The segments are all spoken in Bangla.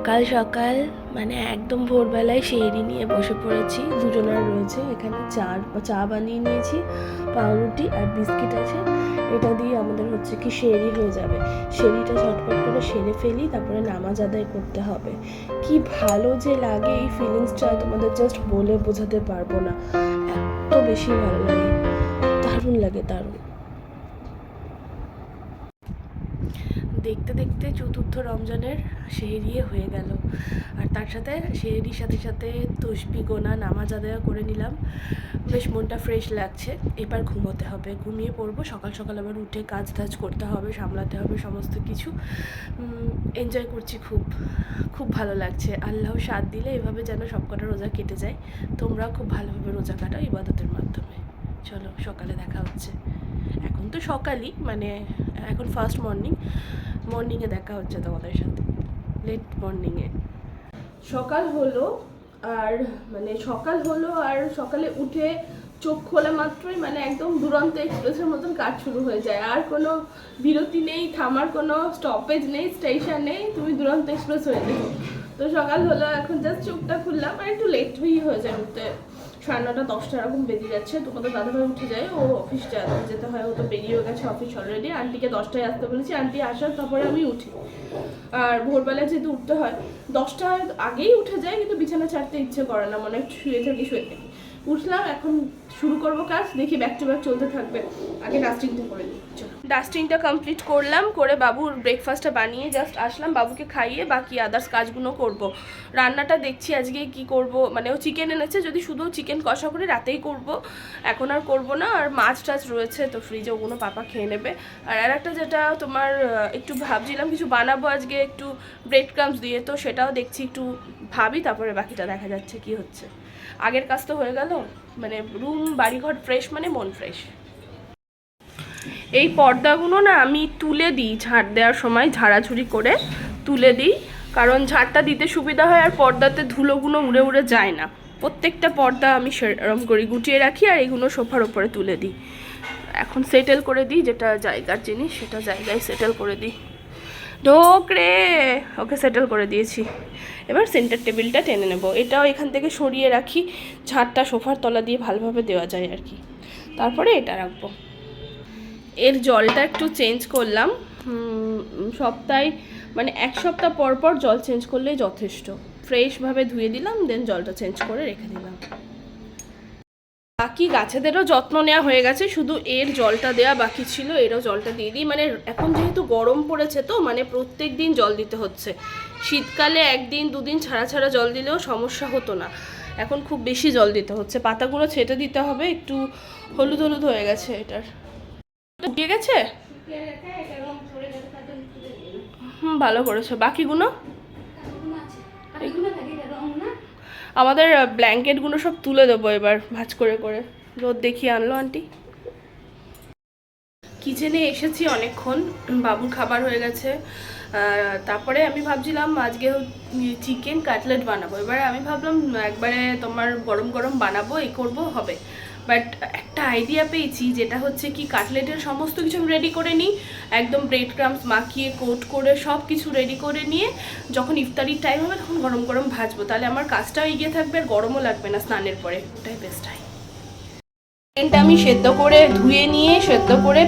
সকাল সকাল মানে একদম ভোরবেলায় শেহরি নিয়ে বসে পড়েছি। দুজনার রয়েছে, এখানে চা চা বানিয়ে নিয়েছি, পাউরুটি আর বিস্কিট আছে। এটা দিয়ে আমাদের হচ্ছে কি শেরি হয়ে যাবে। শেরিটা ঝটপট করে সেরে ফেলি, তারপরে নামাজ আদায় করতে হবে। কি ভালো যে লাগে এই ফিলিংসটা তোমাদের জাস্ট বলে বোঝাতে পারব না। এত বেশি ভালো লাগে। দারুণ লাগে, দারুণ। দেখতে দেখতে চতুর্থ রমজানের সেহরিয়ে হয়ে গেল। আর তার সাথে সেহরির সাথে সাথে তসবি, গোনা, নামাজ আদায় করে নিলাম। বেশ মনটা ফ্রেশ লাগছে। এবার ঘুমোতে হবে। ঘুমিয়ে পড়ব। সকাল সকাল আবার উঠে কাজ টাজ করতে হবে, সামলাতে হবে সমস্ত কিছু। এনজয় করছি খুব খুব ভালো লাগছে। আল্লাহ সাথ দিলে এভাবে যেন সবকটা রোজা কেটে যায়। তোমরাও খুব ভালোভাবে রোজা কাটাও ইবাদতের মাধ্যমে। চলো, সকালে দেখা হচ্ছে। এখন তো সকালই মানে এখন ফার্স্ট মর্নিং মর্নিংয়ে দেখা হচ্ছে তোমাদের সাথে লেট মর্নিংয়ে সকাল হলো আর মানে সকাল হলো আর সকালে উঠে চোখ খোলা মাত্রই মানে একদম দুরন্ত এক্সপ্রেসের মতন কাজ শুরু হয়ে যায়। আর কোনো বিরতি নেই, থামার কোনো স্টপেজ নেই স্টেশন নেই, তুমি দুরন্ত এক্সপ্রেস হয়ে যাবে তো সকাল হলো, এখন জাস্ট চোখটা খুললাম, আর একটু লেটই হয়ে যায় উঠতে। সাড়ে নটা দশটা এরকম বেজে যাচ্ছে। তোমাদের দাদাভাই উঠে যায়, ও অফিস যেতে হয়, ও তো বেরিয়ে গেছে অফিস অলরেডি আন্টিকে দশটায় আসতে বলেছি, আন্টি আসার তারপরে আমি উঠি। আর ভোরবেলা যেহেতু উঠতে হয়, দশটার আগেই উঠে যায়, কিন্তু বিছানা ছাড়তে ইচ্ছে করে না মানে শুয়ে থাকি শুয়ে থাকি। উঠলাম, এখন শুরু করব কাজ, দেখি ব্যাক টু ব্যাক চলতে থাকবে। আগে ডাস্টিংটা করে চলো। ডাস্টিংটা কমপ্লিট করলাম, করে বাবুর ব্রেকফাস্টটা বানিয়ে জাস্ট আসলাম বাবুকে খাইয়ে, বাকি আদার্স কাজগুলো করব। রান্নাটা দেখছি আজকে কি করব মানে ও চিকেন এনেছে, যদি শুধু চিকেন কষা করে রাতেই করব। এখন আর করব না, আর মাছ টাছ রয়েছে, তো ফ্রিজে ওগুলো পাপা খেয়ে নেবে। আর আর একটা যেটা তোমার একটু ভাবছিলাম, কিছু বানাবো আজকে, একটু ব্রেড ক্রামস দিয়ে, তো সেটাও দেখছি, একটু ভাবি, তারপরে বাকিটা দেখা যাচ্ছে কি হচ্ছে। আগের কাজ তো হয়ে গেল মানে রুম বাড়িঘর ফ্রেশ মানে মন ফ্রেশ এই পর্দাগুলো না আমি তুলে দিই ঝাড় দেওয়ার সময়, ঝাড়াঝুড়ি করে তুলে দিই। কারণ ঝাড়টা দিতে সুবিধা হয় আর পর্দাতে ধুলোগুলো উড়ে উড়ে যায় না। প্রত্যেকটা পর্দা আমি সেরম করি, গুটিয়ে রাখি আর এগুলো সোফার ওপরে তুলে দিই। এখন সেটেল করে দিই যেটা জায়গার জিনিস, সেটা জায়গায় সেটেল করে দিই। ঢোক রে! ওকে সেটেল করে দিয়েছি। এবার সেন্টার টেবিলটা টেনে নেব। এটাও এখান থেকে সরিয়ে রাখি। ঝাড়টা সোফার তলা দিয়ে ভালোভাবে দেওয়া যায় আর কি। তারপরে এটা রাখব। এর জলটা একটু চেঞ্জ করলাম। সপ্তাহে মানে এক সপ্তাহ পর পর জল চেঞ্জ করলেই যথেষ্ট। ফ্রেশভাবে ধুয়ে দিলাম দেন জলটা চেঞ্জ করে রেখে দিলাম। বাকি গাছেদেরও যত্ন নেওয়া হয়ে গেছে, শুধু এর জলটা দেওয়া বাকি ছিল, এরও জলটা দিয়ে দিই। মানে এখন যেহেতু গরম পড়েছে তো মানে প্রত্যেক দিন জল দিতে হচ্ছে। শীতকালে একদিন, দুদিন ছাড়া ছাড়া জল দিলেও সমস্যা হতো না। এখন খুব বেশি জল দিতে হচ্ছে। পাতাগুলো ছেটে দিতে হবে, একটু হলুদ হলুদ হয়ে গেছে এটার। উঠিয়ে গেছে? হুম, ভালো করেছ। বাকিগুলো? আমাদের ব্ল্যাঙ্কেটগুলো সব তুলে দেবো এবার, ভাঁজ করে করে। রোদ দেখিয়ে আনলো আন্টি। কিচেনে এসেছি অনেকক্ষণ, বাবুর খাবার হয়ে গেছে। তারপরে আমি ভাবছিলাম, আজকে চিকেন কাটলেট বানাবো। এবারে আমি ভাবলাম, একবারে তোমার গরম গরম বানাবো এই করব, হবে। বাট একটা আইডিয়া পেয়েছি যেটা হচ্ছে কি কাটলেটের সমস্ত কিছু আমি রেডি করে নিই। একদম ব্রেড ক্রামস মাখিয়ে কোট করে সব কিছু রেডি করে নিয়ে যখন ইফতারির টাইম হবে তখন গরম গরম ভাজবো। তাহলে আমার কাজটাও এগিয়ে থাকবে আর গরমও লাগবে না স্নানের পরে। ওটাই বেস্ট হয় চিকেনটা আমি সেদ্ধ করে ধুয়ে নিয়ে, সেদ্ধ করে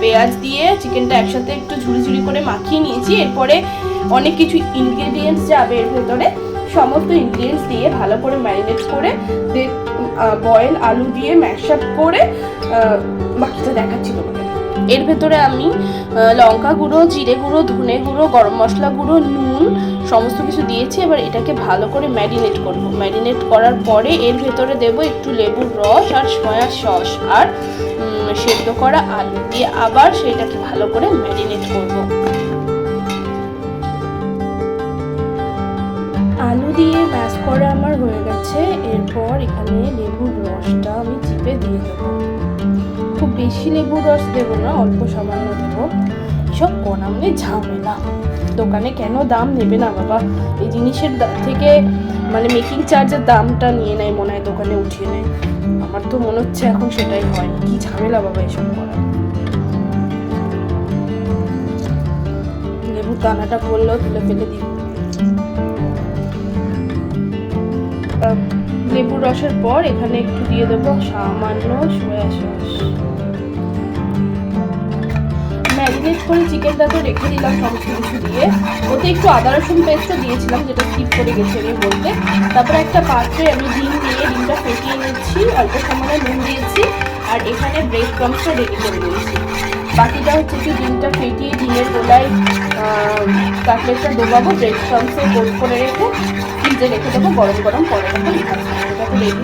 পেঁয়াজ দিয়ে চিকেনটা একসাথে একটু ঝুড়ি ঝুড়ি করে মাখিয়ে নিয়েছি। এরপরে অনেক কিছু ইনগ্রেডিয়েন্টস যাবে এর ভেতরে। সমস্ত ইনগ্রেডিয়েন্টস দিয়ে ভালো করে ম্যারিনেট করে বয়েল আলু দিয়ে ম্যাশ আপ করে বাকিটা দেখাচ্ছি তোমাকে। এর ভেতরে আমি লঙ্কা গুঁড়ো, জিরে গুঁড়ো, ধনে গুঁড়ো, গরম মশলা গুঁড়ো, নুন, সমস্ত কিছু দিয়েছি। এবার এটাকে ভালো করে ম্যারিনেট করব। ম্যারিনেট করার পরে এর ভেতরে দেব একটু লেবুর রস আর সয়া সস আর সেদ্ধ করা আলু দিয়ে আবার সেটাকে ভালো করে ম্যারিনেট করব। আলু দিয়ে ম্যাশ করা আমার হয়ে গেছে। এরপর এখানে লেবুর রসটা আমি চিপে দিয়ে দেবো। খুব বেশি লেবুর রস দেবো না, অল্প সামান্য দেবো। এসব কোনা মানে ঝামেলা। দোকানে কেন দাম নেবে না বাবা? এই জিনিসের থেকে মানে মেকিং চার্জের দামটা নিয়ে নেয় মনে হয় দোকানে উঠিয়ে নেয়। আমার তো মনে হচ্ছে এখন সেটাই হয়। কি ঝামেলা বাবা এসব করা লেবুর দানাটা পড়লেও তুলে ফেলে দিই লেবুর রসের পর এখানে একটু দিয়ে দেবো সামান্য সয়া সস। ম্যারিনেট করে চিকেনটা রেখে দিলাম সমস্ত কিছু দিয়ে। ওতে একটু আদা রসুন পেস্টও দিয়েছিলাম, যেটা স্কিপ করে গেছি আমি বলতে। তারপরে একটা পাত্রে আমি ডিম দিয়ে, ডিমটা ফেটিয়ে নিচ্ছি, অল্প সময়ে নুন দিয়েছি, আর এখানে ব্রেড ক্রামসটা রেডি করে নিয়েছি। বাকিটা হচ্ছে কি ডিমটা ফেটিয়ে ডিমের গোলায় কাটলেটটা ডোবাবো ব্রেড ক্রামসে গোল করে রেখে ফ্রিজে রেখে দেবো, গরম গরম পরে তখন ওটাকে রেডি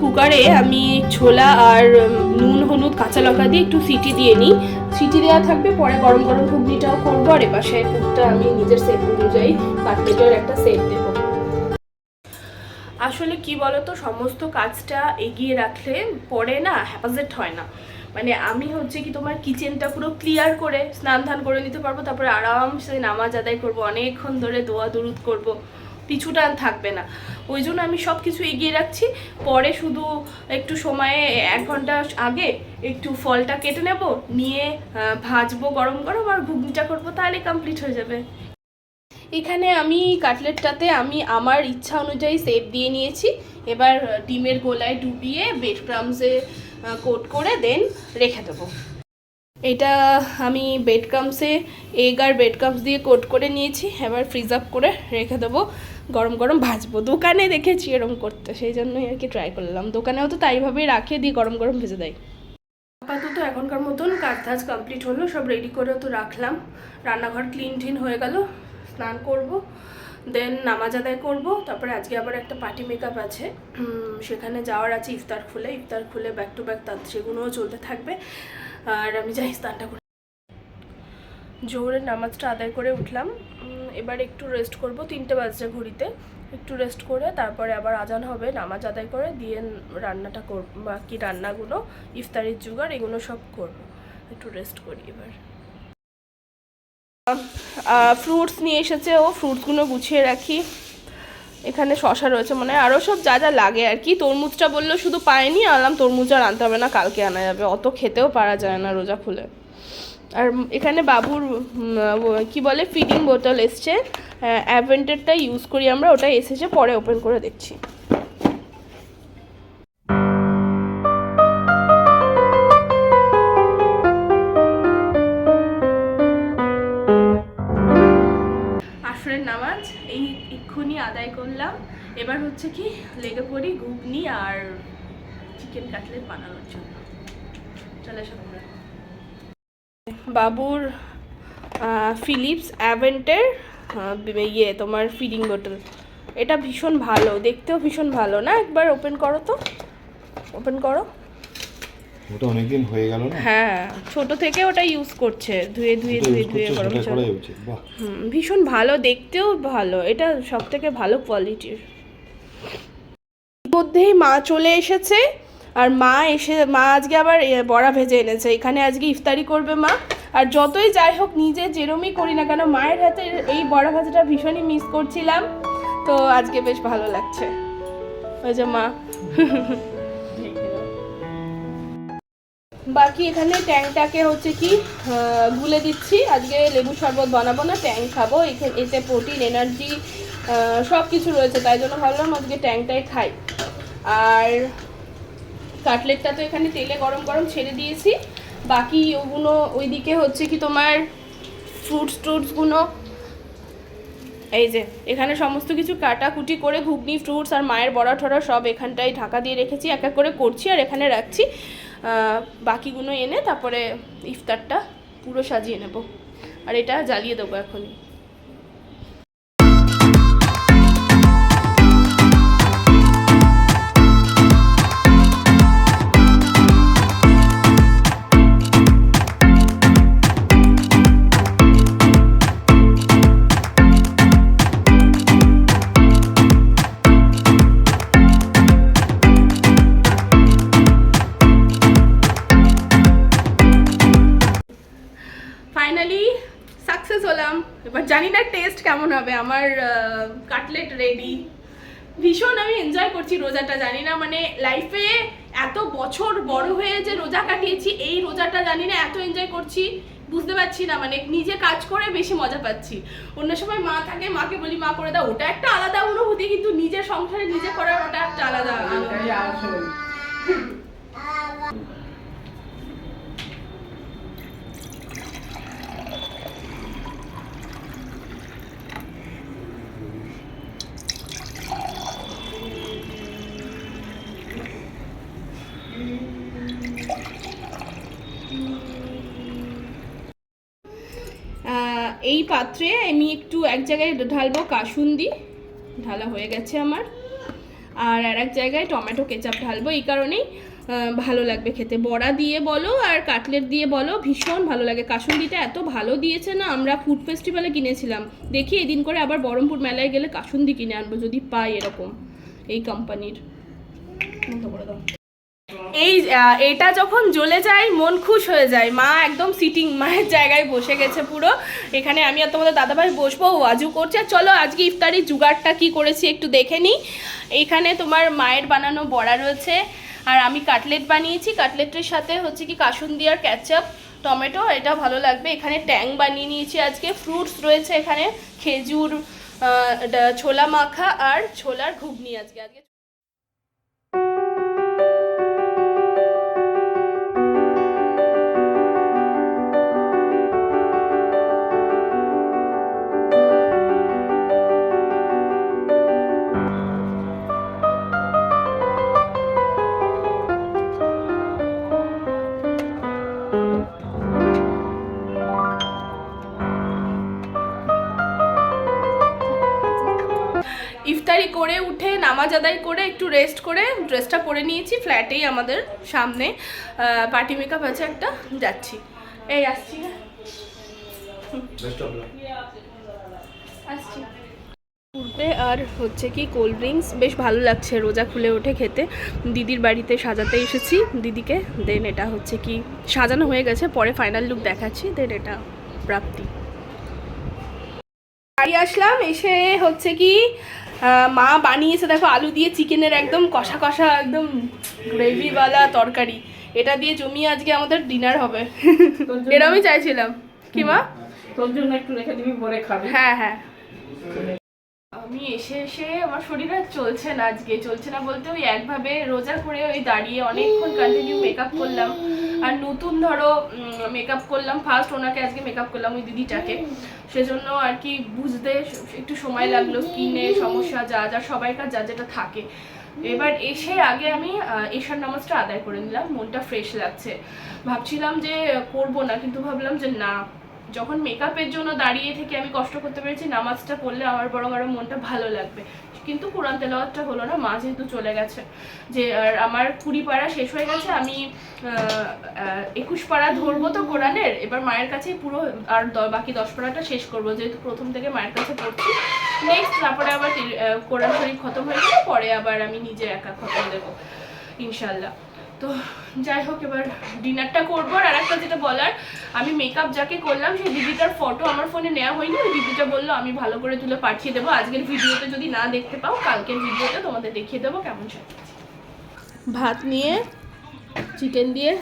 কুকারে আমি ছোলা আর নুন, হলুদ, কাঁচা লঙ্কা দিয়ে একটু সিটি দিয়ে নিই। সিটি দেওয়া থাকবে, পরে গরম গরম ঘুগনিটাও করব, আর এপাশে কুকটা আমি নিজের সেট অনুযায়ী কাটলেটের একটা সেট দেবো। আসলে কি বলতো, সমস্ত কাজটা এগিয়ে রাখলে পরে না হ্যাপাজেট হয় না। মানে আমি হচ্ছে কি তোমার কিচেনটা পুরো ক্লিয়ার করে স্নান ধান করে নিতে পারব, তারপরে আরামসে নামাজ আদায় করব, অনেকক্ষণ ধরে দোয়া দুরুদ করব পিছুটা থাকবে না। ওই জন্য আমি সব কিছু এগিয়ে রাখছি, পরে শুধু একটু সময়ে, এক ঘণ্টা আগে একটু ফলটা কেটে নেব, নিয়ে ভাজবো গরম গরম আর ঘুগনিটা করব, তাহলে কমপ্লিট হয়ে যাবে। এখানে আমি কাটলেটটাতে আমি আমার ইচ্ছা অনুযায়ী সেপ দিয়ে নিয়েছি। এবার ডিমের গোলায় ডুবিয়ে বেড ক্রামসে কোট করে দেন রেখে দেবো। এটা আমি বেড ক্রামসে এগ আর বেড ক্রামস দিয়ে কোট করে নিয়েছি। এবার ফ্রিজ আপ করে রেখে দেবো। গরম গরম ভাজবো। দোকানে দেখেছি এরম করতে, সেই জন্যই আর কি ট্রাই করলাম। দোকানেও তো তাইভাবেই রাখে, দিয়ে গরম গরম ভেজে দেয়। আপাতত এখনকার মতন কাজ কমপ্লিট হলো, সব রেডি করে তো রাখলাম। রান্নাঘর ক্লিন টিন হয়ে গেল। স্নান করব দেন নামাজ আদায় করব, তারপরে আজকে আবার একটা পার্টি মেকআপ আছে। সেখানে যাওয়ার আছে ইফতার খুলে ইফতার খুলে ব্যাক টু ব্যাক তার সেগুলোও চলতে থাকবে। আর আমি যাই স্নানটা করে। জোহরের নামাজটা আদায় করে উঠলাম। এবার একটু রেস্ট করব, তিনটে বাজছে ঘড়িতে। একটু রেস্ট করে তারপরে আবার আজান হবে, নামাজ আদায় করে দিয়ে রান্নাটা করব, বাকি রান্নাগুলো, ইফতারির জোগাড়, এগুলো সব করব। একটু রেস্ট করি এবার। ফ্রুটস নিয়ে এসেছে ও ফ্রুটসগুলো গুছিয়ে রাখি। এখানে শশা রয়েছে মানে আরও সব যা যা লাগে আর কি। তরমুজটা বলল শুধু পায়নি আনলাম তরমুজ আর আনতে হবে না, কালকে আনা যাবে। অত খেতেও পারা যায় না রোজা খুলে আর এখানে বাবুর কি বলে ফিডিং বোতল এসছে। অ্যাভেন্টারটা ইউজ করি আমরা, ওটা এসেছে, পরে ওপেন করে দেখছি। এক্ষুনি আদায় করলাম। এবার হচ্ছে কি, লেগে পড়ি ঘুগনি আর চিকেন কাটলেট বানানোর জন্য। চলে বাবুর ফিলিপস অ্যাভেন্টের ইয়ে তোমার ফিডিং বোতল এটা ভীষণ ভালো, দেখতেও ভীষণ ভালো না? একবার ওপেন করো তো। ওপেন করো। ওটা অনেকদিন হয়ে গেল না? হ্যাঁ ছোট থেকে ওটা ইউজ করছে ধুয়ে ধুয়ে ধুয়ে ধুয়ে গরম জল। ভীষণ ভালো দেখতেও ভালো এটা সব থেকে ভালো কোয়ালিটির মধ্যেই মা চলে এসেছে আর মা এসে মা আজকে আবার বড়া ভেজে এনেছে এখানে আজকে ইফতারি করবে মা। আর যতই যাই হোক নিজে যেরমই করি না কেন মায়ের হাতে এই বড়া ভাজাটা ভীষণই মিস করছিলাম তো আজকে বেশ ভালো লাগছে। ওই যে মা। বাকি এখানে ট্যাংটাকে হচ্ছে কি গুলে দিচ্ছি। আজকে লেবু শরবত বানাবো না, ট্যাং খাব। এতে প্রোটিন, এনার্জি সব কিছু রয়েছে। তাই জন্য ভাবলাম আজকে ট্যাংটাই খাই। আর কাটলেটটা তো এখানে তেলে গরম গরম ছেড়ে দিয়েছি। বাকি ওগুলো ওইদিকে হচ্ছে কি তোমার ফ্রুটস ট্রুটসগুলো এই যে, এখানে সমস্ত কিছু কাটাকুটি করে ঘুগনি ফ্রুটস আর মায়ের বড়া ঠড়া সব এখানটায় ঢাকা দিয়ে রেখেছি, এক এক করে করছি আর এখানে রাখছি। বাকিগুলো এনে তারপরে ইফতারটা পুরো সাজিয়ে নেব। আর এটা জ্বালিয়ে দেবো এখনই। জানি না টেস্ট কেমন হবে। আমার কাটলেট রেডি ভীষণ আমি এনজয় করছি রোজাটা জানি না মানে লাইফে এত বছর বড় হয়ে যে রোজা কাটিয়েছি এই রোজাটা জানি না এত এনজয় করছি বুঝতে পারছি না মানে নিজে কাজ করে বেশি মজা পাচ্ছি। অন্য সময় মা থাকে মাকে বলি মা করে দাও। ওটা একটা আলাদা অনুভূতি কিন্তু নিজের সংসারে নিজে করার ওটা একটা আলাদা আনন্দ। এই পাত্রে আমি একটু এক জায়গায় ঢালবো কাসুন্দি। ঢালা হয়ে গেছে আমার। আর আর এক জায়গায় টমেটো কেচাপ ঢালবো। এই কারণেই ভালো লাগবে খেতে। বড়া দিয়ে বলো আর কাটলেট দিয়ে বলো, ভীষণ ভালো লাগে। কাসুন্দিটা এত ভালো দিয়েছে না, আমরা ফুড ফেস্টিভ্যালে কিনেছিলাম। দেখি এদিন করে আবার বহরমপুর মেলায় গেলে কাসুন্দি কিনে আনব, যদি পাই এরকম এই কোম্পানির। এই এটা যখন জ্বলে যায়, মন খুশ হয়ে যায়। মা একদম সিটিং মায়ের জায়গায় বসে গেছে পুরো। এখানে আমি আর তোমাদের দাদাভাই বসবো ওয়াজু করছে। আর চলো, আজকে ইফতারি জুগাড়টা কি করেছি একটু দেখে নিই। এখানে তোমার মায়ের বানানো বড়া রয়েছে। আর আমি কাটলেট বানিয়েছি। কাটলেটের সাথে হচ্ছে কি কাসুন্দি আর ক্যাচআপ, টমেটো এটা ভালো লাগবে। এখানে ট্যাং বানিয়ে নিয়েছি আজকে। ফ্রুটস রয়েছে এখানে, খেজুর ছোলা মাখা আর ছোলার ঘুগনি আজকে। আজকে নামাজ আদায় করে একটু রেস্ট করে ড্রেসটা পরে নিয়েছি। ফ্ল্যাটেই আমাদের সামনে পার্টি মেকআপ আছে একটা যাচ্ছি। এই আসছি হ্যাঁ। আসছি। উঠবে আর হচ্ছে কি কোল্ড ড্রিঙ্কস বেশ ভালো লাগছে রোজা খুলে ওঠে খেতে। দিদির বাড়িতে সাজাতে এসেছি দিদিকে দেন এটা হচ্ছে কি সাজানো হয়ে গেছে পরে ফাইনাল লুক দেখাচ্ছি দেন এটা প্রাপ্তি। বাড়ি আসলাম এসে হচ্ছে কি মা বানিয়েছে দেখো আলু দিয়ে চিকেনের একদম কষা কষা একদম গ্রেভিওয়ালা তরকারি। এটা দিয়ে জমি আজকে আমাদের ডিনার হবে। এরকমই এরমই চাইছিলাম। কি মা? তোর জন্য একটু রেখে দিবি পরে খাবি। হ্যাঁ হ্যাঁ। আমি এসে এসে আমার শরীর আর চলছে না আজকে। চলছে না বলতে ওই একভাবে রোজা করে ওই দাঁড়িয়ে অনেকক্ষণ কন্টিনিউ মেকআপ করলাম। আর নতুন ধরো মেকআপ করলাম। ফার্স্ট ওনাকে আজকে মেকআপ করলাম ওই দিদিটাকে। সেজন্য আর কি বুঝতে একটু সময় লাগল স্কিনে সমস্যা, যা যা, সবাইকার যা যেটা থাকে। এবার এসে আগে আমি এশার নামাজটা আদায় করে নিলাম। মনটা ফ্রেশ লাগছে। ভাবছিলাম যে করব না, কিন্তু ভাবলাম যে না। যখন মেকআপের জন্য দাঁড়িয়ে থেকে আমি কষ্ট করতে পেরেছি, নামাজটা পড়লে আমার বড় বড় মনটা ভালো লাগবে। কিন্তু কোরআন তেলাওয়াতটা হলো না, মা যেহেতু চলে গেছে, যে আর আমার কুড়ি পাড়া শেষ হয়ে গেছে, আমি একুশ পাড়া ধরবো তো কোরআনের, এবার মায়ের কাছে পুরো আর বাকি দশ পাড়াটা শেষ করব, যেহেতু প্রথম থেকে মায়ের কাছে পড়ছি। নেক্সট তারপরে আবার কোরআন শরীফ খতম হয়ে গেলে পরে আবার আমি নিজে একা খতম দেবো ইনশাল্লাহ তো যাই হোক, এবার ডিনারটা করব আর আরেকটা যেটা বলার, আমি মেকআপ যাকে করলাম, সেই দিদিটার ফটো আমার ফোনে নেওয়া হয়নি। ওই দিদিটা বলল, আমি ভালো করে তুলে পাঠিয়ে দেবো। আজকের ভিডিওতে যদি না দেখতে পাও, কালকের ভিডিওতে তোমাদের দেখিয়ে দেবো কেমন সাজিয়েছি ভাত নিয়ে চিকেন দিয়ে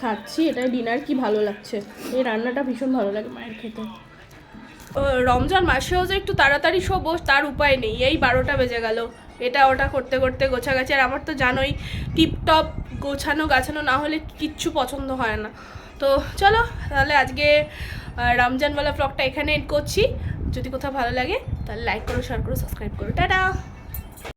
খাচ্ছি। এটা ডিনার কি ভালো লাগছে। এই রান্নাটা ভীষণ ভালো লাগে মায়ের খেতে। রমজান মাসেও যে একটু তাড়াতাড়ি শোবো, তার উপায় নেই। এই বারোটা বেজে গেল। এটা ওটা করতে করতে গোছাগাছি। আর আমার তো জানোই, টিপটপ গোছানো গাছানো না হলে কিচ্ছু পছন্দ হয় না। তো চলো, তাহলে আজকে রমজানওয়ালা ব্লগটা এখানে এড করছি। যদি কোথাও ভালো লাগে, তাহলে লাইক করো শেয়ার করো সাবস্ক্রাইব করো। টাটা!